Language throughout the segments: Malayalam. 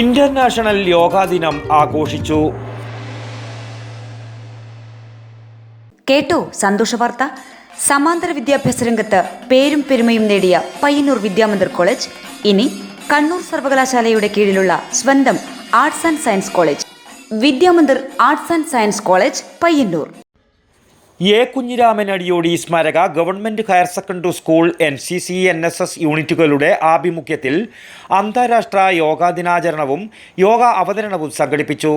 ഇന്റർനാഷണൽ യോഗാ ദിനം ആഘോഷിച്ചു. കേട്ടോ സന്തോഷ വാർത്ത. സമാന്തര വിദ്യാഭ്യാസ രംഗത്ത് പേരും പെരുമയും നേടിയ പയ്യന്നൂർ വിദ്യാമന്ദിർ കോളേജ്. ഇനി കണ്ണൂർ സർവകലാശാലയുടെ കീഴിലുള്ള സ്വന്തം arts and science college. Vidyamandir arts and science college Payyanur. A Kunhiraman Adiyodi സ്മാരക government higher secondary school N C C N S S യൂണിറ്റുകളുടെ ആഭിമുഖ്യത്തിൽ അന്താരാഷ്ട്ര യോഗാ ദിനാചരണവും യോഗ അവതരണവും സംഘടിപ്പിച്ചു.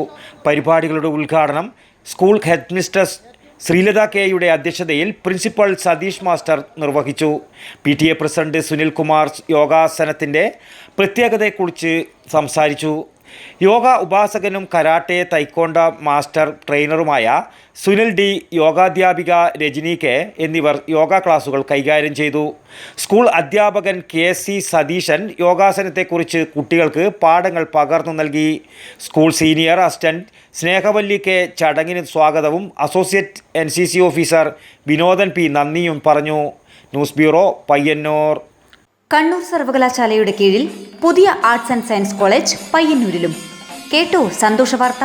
പരിപാടികളുടെ ഉദ്ഘാടനം സ്കൂൾ ഹെഡ് മിസ്റ്റേഴ്സ് ശ്രീലത കെയുടെ അധ്യക്ഷതയിൽ പ്രിൻസിപ്പൽ സതീഷ് മാസ്റ്റർ നിർവഹിച്ചു. P T A president Sunil Kumar യോഗാസനത്തിന്റെ പ്രത്യേകതയെക്കുറിച്ച് സംസാരിച്ചു. യോഗ ഉപാസകനും കരാട്ടെ തൈക്കോണ്ട മാസ്റ്റർ ട്രെയിനറുമായ സുനിൽ ഡി യോഗാധ്യാപിക രജനി കെ എന്നിവർ യോഗ ക്ലാസുകൾ കൈകാര്യം ചെയ്തു. സ്കൂൾ അധ്യാപകൻ കെ സി സതീശൻ യോഗാസനത്തെക്കുറിച്ച് കുട്ടികൾക്ക് പാഠങ്ങൾ പകർന്നു നൽകി. School senior assistant Snehavalli K ചടങ്ങിന് സ്വാഗതവും associate N officer Vinodan P നന്ദിയും പറഞ്ഞു. News bureau Payyanur. കണ്ണൂർ സർവകലാശാലയുടെ കീഴിൽ പുതിയ ആർട്സ് ആൻഡ് സയൻസ് കോളേജ് പയ്യന്നൂരിലും. കേട്ടോ സന്തോഷ വാർത്ത.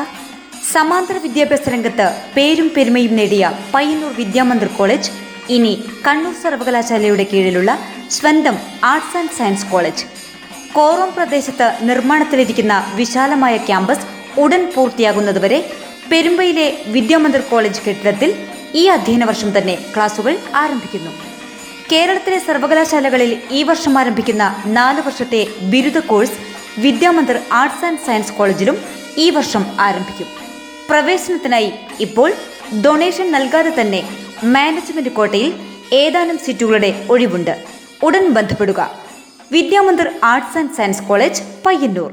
സമാന്തര വിദ്യാഭ്യാസ രംഗത്ത് പേരും പെരുമയും നേടിയ പയ്യന്നൂർ വിദ്യാമന്ദിർ കോളേജ് ഇനി കണ്ണൂർ സർവകലാശാലയുടെ കീഴിലുള്ള സ്വന്തം arts and science college. Korom പ്രദേശത്ത് നിർമ്മാണത്തിലിരിക്കുന്ന വിശാലമായ ക്യാമ്പസ് ഉടൻ പൂർത്തിയാകുന്നതുവരെ പെരുമ്പയിലെ വിദ്യാമന്ദിർ കോളേജ് കെട്ടിടത്തിൽ ഈ അധ്യയന വർഷം തന്നെ ക്ലാസുകൾ ആരംഭിക്കുന്നു. കേരളത്തിലെ സർവകലാശാലകളിൽ ഈ വർഷം ആരംഭിക്കുന്ന നാല് വർഷത്തെ ബിരുദ course Vidyamandir arts and science കോളേജിലും ഈ വർഷം ആരംഭിക്കും. പ്രവേശനത്തിനായി ഇപ്പോൾ ഡൊണേഷൻ നൽകാതെ തന്നെ മാനേജ്മെന്റ് കോട്ടയിൽ ഏതാനും സീറ്റുകളുടെ ഒഴിവുണ്ട്. ഉടൻ ബന്ധപ്പെടുക. Vidyamandir arts and science college Payyanur.